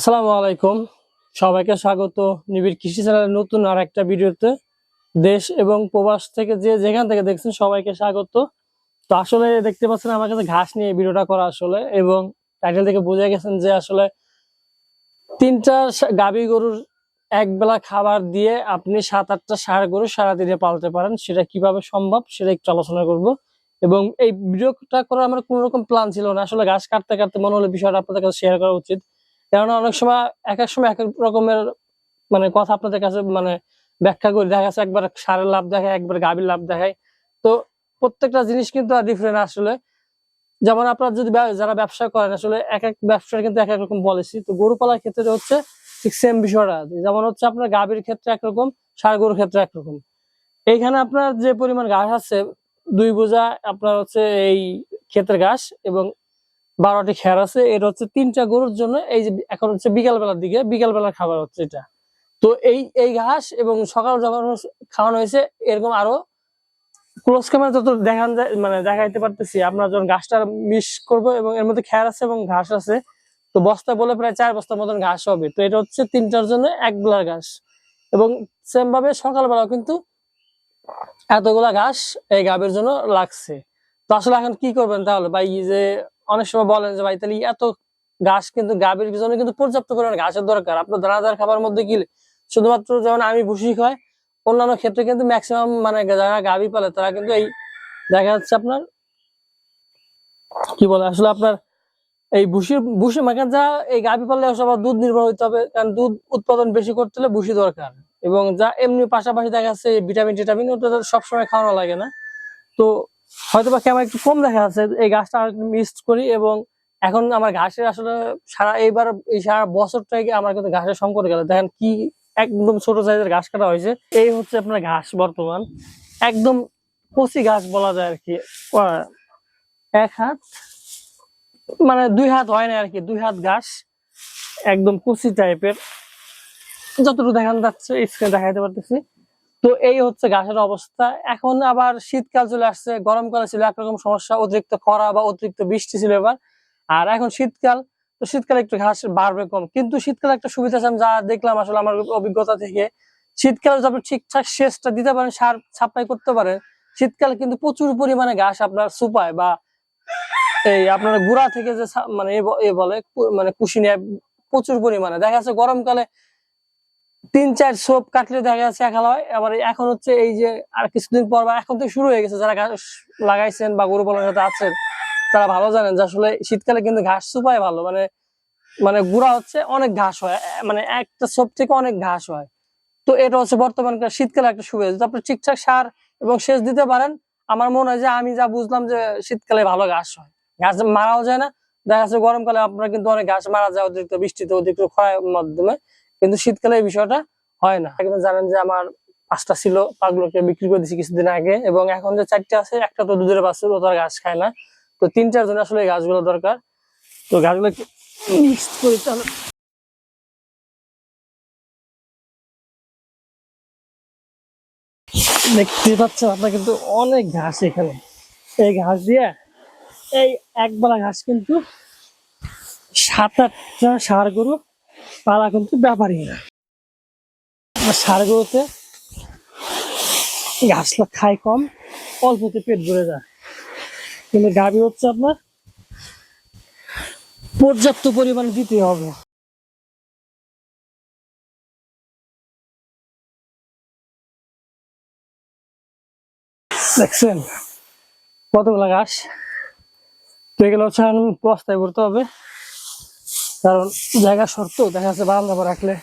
আসসালামু আলাইকুম। সবাইকে স্বাগত। নিবিড় কৃষি চ্যানেলের নতুন আর একটা ভিডিওতে দেশ এবং প্রবাস থেকে যে যেখান থেকে দেখছেন সবাইকে স্বাগত। তো আসলে দেখতে পাচ্ছেন আমার কাছে ঘাস নিয়ে ভিডিওটা করা আসলে এবং টাইটেল থেকে বুঝে গেছেন যে আসলে তিনটা গাভী গরুর এক বেলা খাবার দিয়ে আপনি সাত আটটা সার গরু সারাদিনে পালতে পারেন। সেটা কীভাবে সম্ভব সেটা একটু আলোচনা করব। এবং এই ভিডিওটা করার আমার কোনো রকম প্ল্যান ছিল না। আসলে ঘাস কাটতে কাটতে মনে হলো বিষয়টা আপনাদের কাছে শেয়ার করা উচিত। কেননা অনেক সময় এক এক সময় এক এক রকমের মানে কথা আপনাদের কাছে মানে ব্যাখ্যা করে। দেখা যাচ্ছে একবার সারের লাভ দেখায়, একবার গাভীর লাভ দেখায়। তো প্রত্যেকটা জিনিস কিন্তু ডিফারেন্ট আসলে। যেমন আপনারা যদি যারা ব্যবসা করেন, আসলে এক এক ব্যবসার কিন্তু এক এক রকম পলিসি তো গরু পালার ক্ষেত্রে হচ্ছে ঠিক সেম বিষয়টা। যেমন হচ্ছে আপনার গাভীর ক্ষেত্রে একরকম, সার গরুর ক্ষেত্রে একরকম। এইখানে আপনার যে পরিমাণ ঘাস আছে, দুই বোঝা আপনার হচ্ছে এই ক্ষেতের ঘাস এবং বারোটি খের আছে এটা হচ্ছে তিনটা গরুর জন্য এই যে এখন হচ্ছে বিকালবেলার দিকে বিকাল বেলার খাবার হচ্ছে এটা। তো এই এই ঘাস এবং সকাল যখন খাওয়ানো হয়েছে, এরকম আরও ক্লোজ ক্যামেরা যত দেখান মানে দেখাইতে পারতেছি আপনার যখন ঘাসটা মিস করব এবং এর মধ্যে খের আছে এবং ঘাস আছে, তো বস্তা বলে প্রায় চার বস্তার মতন ঘাস হবে। তো এটা হচ্ছে তিনটার জন্য এক ঘাস। এবং সেম ভাবে সকালবেলাও কিন্তু এতগুলা ঘাস এই গাবের জন্য লাগছে। তো আসলে এখন কি করবেন তাহলে? ভাই, এই যে অনেক সময় বলেন যে, ভাই, তাহলে এত ঘাস কিন্তু গাভীর জন্য কিন্তু পর্যাপ্ত পরিমাণে ঘাসের দরকার। আপনার দানাদার খাবার মধ্যে কি শুধুমাত্র যেমন আমি ভুসি খাই, অন্যান্য ক্ষেত্রে কিন্তু ম্যাক্সিমাম মানে যারা গাভী পালে তারা কিন্তু এই দেখা যাচ্ছে আপনার কি বলে, আসলে আপনার এই ভুসির ভুসি মানে যা এই গাভী পাললে সবার দুধ নির্ভর হইতে হবে, কারণ দুধ উৎপাদন বেশি করতে হলে ভুসি দরকার। এবং যা এমনি পাশাপাশি দেখা যাচ্ছে ভিটামিন টিটামিন ওটা সবসময় খাওয়ানো লাগে না। তো হয়তো বা কেমন একটু কম দেখা যাচ্ছে, এই গাছটা মিক্সড করি এবং এখন আমার ঘাসের আসলে সারা এইবার, এই সারা বছরটাকে আমার কিন্তু ঘাসের সংকট গেল। দেখেন কি একদম ছোট সাইজের ঘাস কাটা হয়েছে। এই হচ্ছে আপনার ঘাস বর্তমান। একদম কচি ঘাস বলা যায় আর কি। এক হাত মানে দুই হাত হয় না আর কি, দুই হাত ঘাস। একদম কচি টাইপের যতটুকু দেখানো যাচ্ছে স্ক্রিনে দেখাইতে পারতেছি। তো এই হচ্ছে ঘাসের অবস্থা। এখন আবার শীতকাল চলে আসছে, গরমকালে ছিল একরকম সমস্যা, অতিরিক্ত খরা বা অতিরিক্ত বৃষ্টি ছিল এবার। আর এখন শীতকাল, তো শীতকালে একটু ঘাস বাড়বে কম। কিন্তু শীতকালে একটা সুবিধা আছে, আমি যা দেখলাম আসলে আমার অভিজ্ঞতা থেকে, শীতকালে যদি আপনি ঠিকঠাক সেচটা দিতে পারেন, সার সাপ্লাই করতে পারেন, শীতকালে কিন্তু প্রচুর পরিমাণে ঘাস আপনার সুপায় বা এই আপনার গুড়া থেকে যে মানে এ বলে মানে কুশি নেয় প্রচুর পরিমাণে। দেখা যাচ্ছে গরমকালে তিন চার সোপ কাটলে দেখা যাচ্ছে এক হয় আবার এখন হচ্ছে এই যে আর কিছুদিন পর বা এখন তো শুরু হয়ে গেছে, যারা ঘাস লাগাইছেন বা গরু পালনের সাথে আছেন, তারা ভালো জানেন যে আসলে শীতকালে কিন্তু ঘাস সুপায় ভালো। মানে মানে গুড়া হচ্ছে অনেক ঘাস হয় মানে একটা সোপ থেকে অনেক ঘাস হয়। তো এটা হচ্ছে বর্তমানকার শীতকালে একটা সুবিধা। যদি আপনি ঠিকঠাক সার এবং সেচ দিতে পারেন, আমার মনে হয় যে আমি যা বুঝলাম যে শীতকালে ভালো ঘাস হয়। ঘাস মারাও যায় না। দেখা যাচ্ছে গরমকালে আপনারা কিন্তু অনেক ঘাস মারা যায় অতিরিক্ত বৃষ্টিতে, অতিরিক্ত ক্ষয়ের মাধ্যমে। কিন্তু শীতকালে এই বিষয়টা হয় না। কিন্তু জানেন যে আমার পাঁচটা ছিল পাগগুলোকে বিক্রি করে দিয়েছি কিছুদিন আগে এবং এখন যে চারটে আছে, একটা তো দুধের বাছুর, ও তো আর ঘাস খায় না। তো তিন, চার জন্য আসলে ঘাসগুলো দরকার। তো গাছগুলো মিক্স তাহলে দেখতে পাচ্ছেন আপনার কিন্তু অনেক ঘাস এখানে। এই ঘাস দিয়ে এই একবেলা ঘাস কিন্তু সাত আটটা সার গরু পালা কিন্তু ব্যাপারই না। ষাঁড় ঘাস খায় কম, অল্পতে পেট ভরে যায়। কিন্তু গাভী হচ্ছে আপনার, পর্যাপ্ত পরিমাণে দিতে হবে। দেখছেন কতগুলা ঘাস? তো এগুলো হচ্ছে বস্তায় ভরতে হবে। কারণ জায়গা শর্ত, দেখা যাচ্ছে বারান্দা করে রাখলে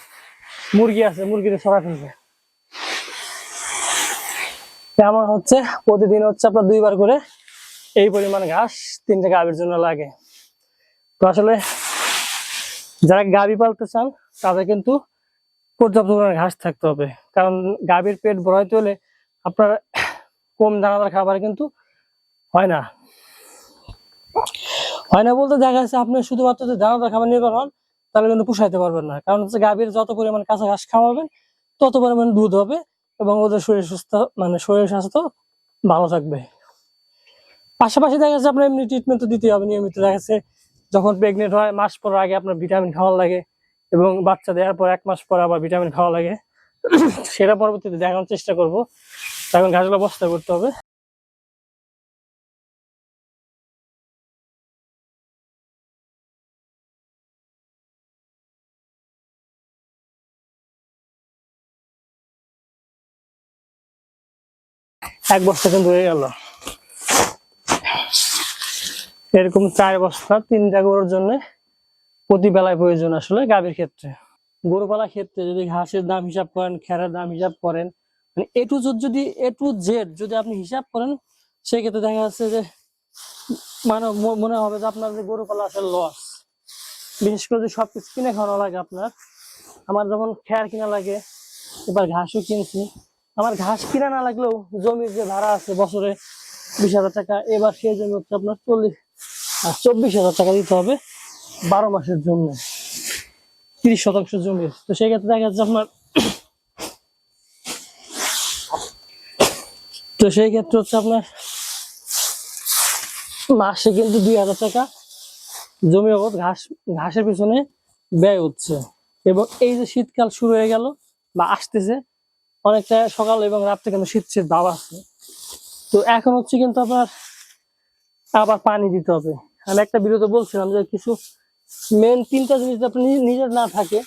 মুরগি আছে, মুরগিতে সরা ফেলবে। আমার হচ্ছে প্রতিদিন হচ্ছে আপনার দুইবার করে এই পরিমাণ ঘাস তিনটে গাভীর জন্য লাগে। তো আসলে যারা গাভী পালতে চান, তাদের কিন্তু পর্যাপ্ত পরিমাণে ঘাস থাকতে হবে। কারণ গাভীর পেট ভরাইতে হলে আপনার কম দানাদার খাবার কিন্তু হয় না। হয় না বলতে দেখা যাচ্ছে আপনি শুধুমাত্র যদি দানাদার খাবার নির্ভর হন, তাহলে কিন্তু পুষাইতে পারবেন না। কারণ হচ্ছে গাভীর যত পরিমাণ কাঁচা ঘাস খাওয়াবেন, তত পরিমাণ দুধ হবে এবং ওদের শরীর সুস্থ মানে শরীর স্বাস্থ্য ভালো থাকবে। পাশাপাশি দেখা যাচ্ছে আপনার এমনি ট্রিটমেন্ট তো দিতে হবে, নিয়মিত দেখা যাচ্ছে যখন প্রেগনেন্ট হয়, মাস পর আগে আপনার ভিটামিন খাওয়া লাগে এবং বাচ্চা দেওয়ার পর এক মাস পর আবার ভিটামিন খাওয়া লাগে। সেটা পরবর্তীতে দেখানোর চেষ্টা করব। এখন ঘাসগুলো বস্তা করতে হবে। এক বস্তা কিন্তু হয়ে গেল। এরকম চার বস্তা তিনটা গরুর জন্য প্রতি বেলায় প্রয়োজন আসলে গাভীর ক্ষেত্রে। গরু পালার ক্ষেত্রে যদি ঘাসের দাম হিসাব করেন, খেরার দাম হিসাব করেন মানে এ টু যদি এ টু জেড যদি আপনি হিসাব করেন, সেক্ষেত্রে দেখা যাচ্ছে যে মানে মনে হবে যে আপনার যে গরু পালা আসলে লস বিশেষ করে যদি সবকিছু কিনে খাওয়ানো লাগে আপনার, আমার যখন খেয়ার কিনা লাগে, এবার ঘাসও কিনছি আমার ঘাস কিনা না লাগলেও জমির যে ভাড়া আছে বছরে বিশ হাজার টাকা, এবার সেই জমি হচ্ছে আপনার চল্লিশ আর চব্বিশ হাজার টাকা দিতে হবে বারো মাসের জন্য, তিরিশ শতাংশ জমির তো সেই ক্ষেত্রে দেখা যাচ্ছে আপনার তো সেই ক্ষেত্রে হচ্ছে আপনার মাসে কিন্তু দুই হাজার টাকা জমি বাবদ ঘাস, ঘাসের পিছনে ব্যয় হচ্ছে। এবং এই যে শীতকাল শুরু হয়ে গেল বা আসতেছে অনেকটা সকাল এবং রাত্রে কিন্তু শীত শীত ভাব আছে। তো এখন হচ্ছে কিন্তু আপনার আবার পানি দিতে হবে। আমি একটা ভিডিওতে বলছিলাম যে কিছু মেন তিনটা জিনিস আপনি নিজের না থাকে,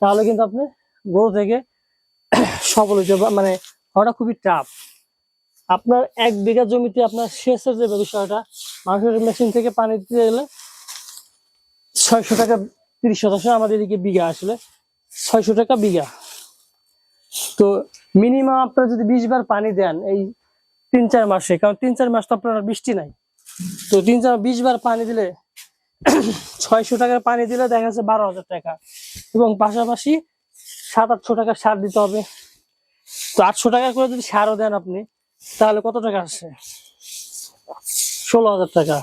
তাহলে কিন্তু আপনি গরু থেকে সফল হইতে মানে হওয়াটা খুবই টাফ আপনার এক বিঘা জমিতে আপনার সেচের যে বিষয়টা মানুষের মেশিন থেকে পানি দিতে গেলে ছয়শো টাকা, তিরিশ শতাংশ আমাদের এদিকে বিঘা আসলে। ছয়শো টাকা বিঘা। তো মিনিমাম আপনারা যদি বিশ বার পানি দেন, এই তিন চার মাসে, কারণ তিন চার মাস তো আপনার বৃষ্টি নাই। তো তিন চার, বিশ বার পানি দিলে ছয়শো টাকার পানি দিলে দেখা যাচ্ছে বারো হাজার টাকা। এবং পাশাপাশি সাত আটশো টাকা সার দিতে হবে। তো আটশো টাকা করে যদি সারও দেন আপনি, তাহলে কত টাকা আসছে ষোলো হাজার টাকা।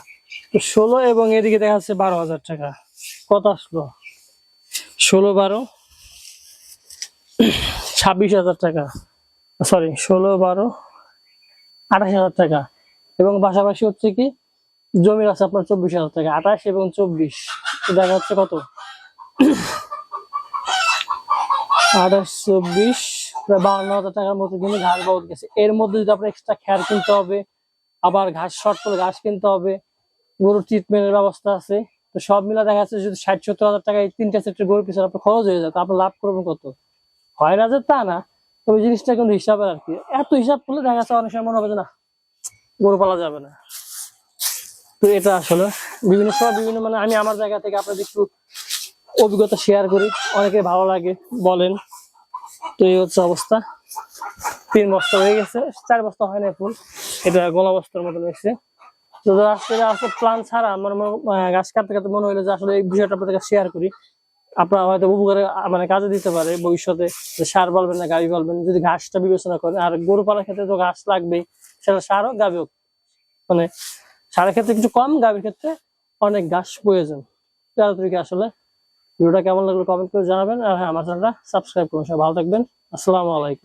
তো ষোলো এবং এদিকে দেখা যাচ্ছে বারো হাজার টাকা। কত আসলো? ষোলো বারো। ছাব্বিশ হাজার টাকা। সরি ষোলো, বারো, আঠাশ হাজার টাকা। এবং পাশাপাশি হচ্ছে কি, জমির আছে আপনার চব্বিশ হাজার টাকা, আঠাশ এবং চব্বিশ। দেখা যাচ্ছে কত? আঠাশ, চব্বিশ, প্রায় বাউন্ন হাজার টাকার মতো কিন্তু ঘাস বাবদ গেছে। এর মধ্যে যদি আপনার এক্সট্রা খ্যার কিনতে হবে, আবার ঘাস শর্ট করে ঘাস কিনতে হবে, গরুর ট্রিটমেন্টের ব্যবস্থা আছে, তো সব মিলে দেখা যাচ্ছে যদি ষাট, সত্তর হাজার টাকা এই তিনটা সেক্টর গরুর পিছনে আপনার খরচ হয়ে যায়, তো আপনি লাভ করবেন কত? হয় না যে তা না ওই জিনিসটা কিন্তু হিসাবের আর কি। এত হিসাব করলে দেখা যাচ্ছে অনেক সময় মনে হবে না, গরু পালা যাবে না। তো এটা আসলে বিভিন্ন সময় বিভিন্ন মানে আমি আমার জায়গা থেকে আপনাদের একটু অভিজ্ঞতা শেয়ার করি। অনেকে ভালো লাগে বলেন। তো এই হচ্ছে অবস্থা। তিন বস্তা হয়ে গেছে, চার বস্তা হয় না ফুল। এটা গোলা বস্তার মতন এসছে তো আসলে আসলে প্ল্যান ছাড়া আমার গাছ কাটতে কাটতে মনে হলো যে আসলে এই বিষয়টা আপনাদের শেয়ার করি। আপনারা হয়তো উপকারে মানে কাজে দিতে পারে ভবিষ্যতে সার বলবেন না গাড়ি বলবেন, যদি ঘাসটা বিবেচনা করেন, আর গরু পালার ক্ষেত্রে তো ঘাস লাগবেই, সেটা সার হোক গাভী হোক। মানে সারের ক্ষেত্রে কিছু কম, গাভীর ক্ষেত্রে অনেক ঘাস প্রয়োজন। তাড়াতাড়ি আসলে ভিডিওটা কেমন লাগল কমেন্ট করে জানাবেন, আর হ্যাঁ আমার চ্যানেলটা সাবস্ক্রাইব করুন। সবাই ভালো থাকবেন। আসসালামু আলাইকুম।